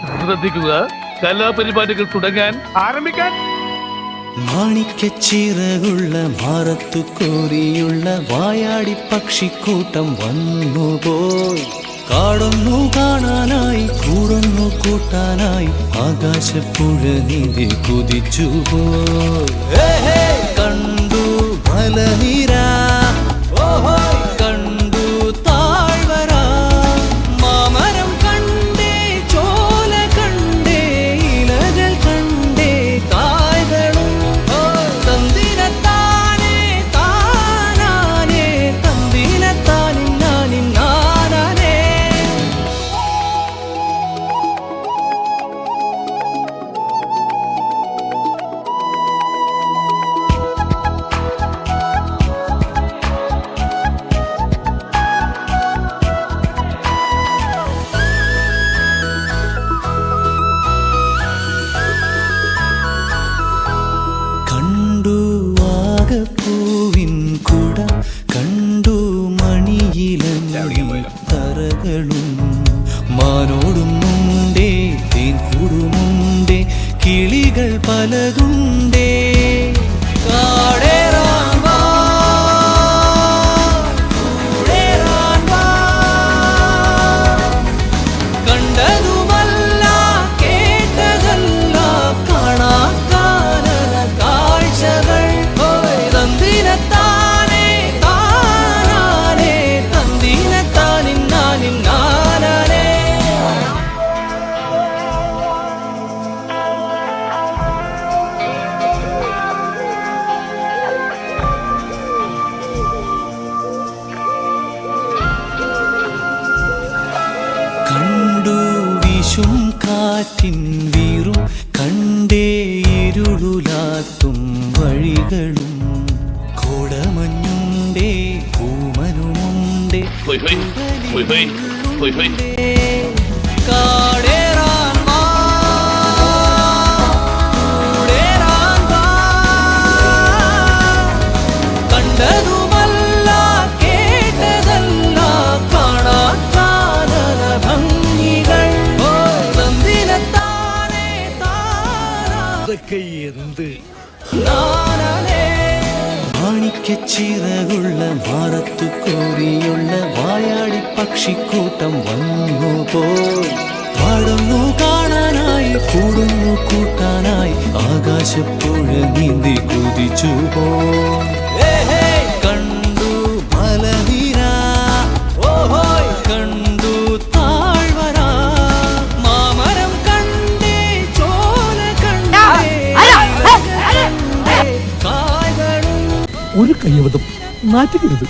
ശ്രദ്ധിക്കുക. കലാപരിപാടികൾ തുടങ്ങാൻ ആരംഭിക്കാൻ. മാണിക്കച്ചിറകുള്ള മാറത്തു കോരിയുള്ള വായാടി പക്ഷിക്കൂട്ടം വന്നുപോയി കാടൊന്നു കാണാനായി കൂടൊന്നു കൂട്ടാനായി ആകാശപ്പുഴ നീതി കുതിച്ചു പോയി. കണ്ടു ഫലനിര മാനോടുന്നുണ്ടേ തേൻ കൂടുമുണ്ടേ കിളികൾ പലതുണ്ടേ. കാടേറാൻ വിഷും കാറ്റിൻ വീറു കണ്ടേ ഇരുളുലാത്തും വഴികളും. കോടമഞ്ഞുണ്ടേ പൂമനുമുണ്ടേ താനാ നാനേ. മാണിക്കച്ചിറകുള്ള ഭാരത്തു കോരിയുള്ള വായാടി പക്ഷിക്കൂട്ടം വന്നു പോയി പാടുന്നു കാണാനായി കൂടുന്നു കൂട്ടാനായി ആകാശപ്പുഴ നീന്തി കുതിച്ചു പോയി കണ്ടു മലനിര ഒരു കയ്യബദ്ധം നാറ്റുകരുത്.